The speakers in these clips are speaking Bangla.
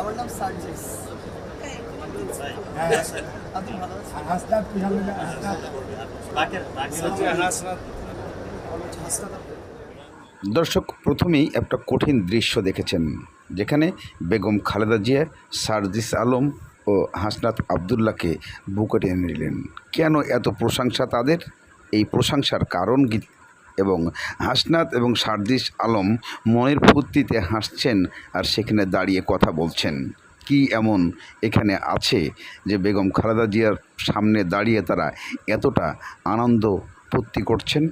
আমার নাম সার্জিস। পিরামিড হাসনাত হাসনাত। দর্শক প্রথমেই একটা কঠিন দৃশ্য দেখেছেন যেখানে বেগম খালেদা জিয়া সার্জিস আলম ও হাসনাত আবদুল্লাহকে বুকে টেনে নিলেন। কেন এত প্রশংসা তাদের? এই প্রশংসার কারণ কি? এবং হাসনাত এবং সার্জিস আলম মনের ফুর্তিতে হাসছেন আর সেখানে দাঁড়িয়ে কথা বলছেন। কি এমন এখানে আছে যে বেগম খালেদা জিয়ার সামনে দাঁড়িয়ে তারা এতটা আনন্দ ফুর্তি করছেন?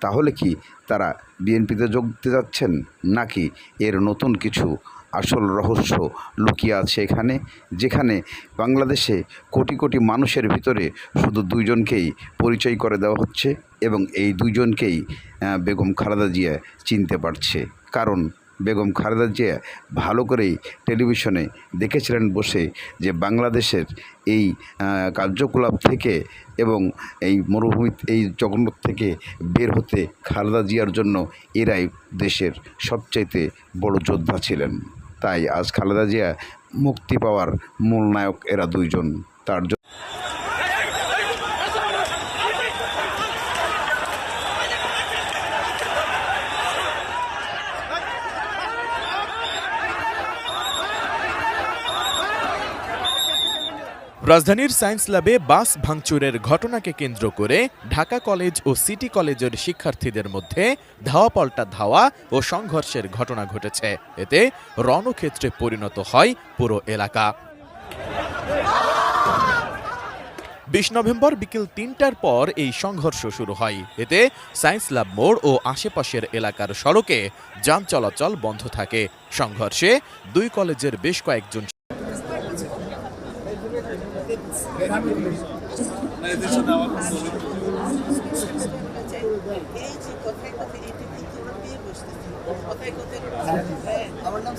তাহলে কি তারা বিএনপিতে যোগ দিতে যাচ্ছেন? নাকি এর নতুন কিছু আসল রহস্য লুকিয়ে আছে এখানে? যেখানে বাংলাদেশে কোটি কোটি মানুষের ভিতরে শুধু দুইজনকেই পরিচয় করে দেওয়া হচ্ছে এবং এই দুইজনকেই বেগম খালেদা জিয়া চিনতে পারছে। কারণ বেগম খালেদা জিয়া ভালো করেই টেলিভিশনে দেখেছিলেন বসে যে বাংলাদেশের এই কার্যকলাপ থেকে এবং এই মরুভূমি, এই জগন্নাথ থেকে বের হতে খালেদা জিয়ার জন্য এরাই দেশের সবচাইতে বড় যোদ্ধা ছিলেন। তাই আজ খালেদা জিয়া মুক্তি পাওয়ার মূল নায়ক এরা দুইজন। তার জন্য রাজধানীর সায়েন্স ল্যাবে বাস ভাঙচুরের ঘটনাকে কেন্দ্র করে ঢাকা কলেজ ও সিটি কলেজের শিক্ষার্থীদের মধ্যে ধাওয়া পাল্টা ধাওয়া ও সংঘর্ষের ঘটনা ঘটেছে। এতে রণক্ষেত্রে পরিণত হয় পুরো এলাকা। বিশ নভেম্বর বিকেল তিনটার পর এই সংঘর্ষ শুরু হয়। এতে সায়েন্স ল্যাব মোড় ও আশেপাশের এলাকার সড়কে যান চলাচল বন্ধ থাকে। সংঘর্ষে দুই কলেজের বেশ কয়েকজন এই যে কথায় কথায় এটি তোমার দিয়ে বসতেছি কথায় কথায় আমার নাম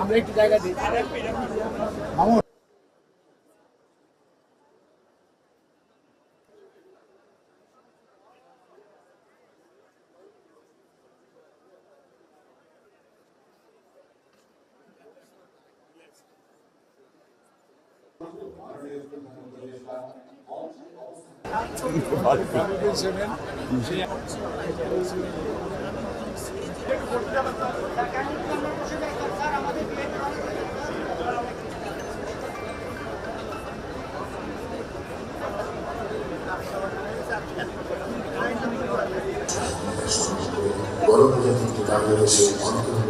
আমরা একটু জায়গা দিই। মামুন গণপ্রজাতন্ত্রী বাংলাদেশের অন্তর্বর্তীকালীন সরকার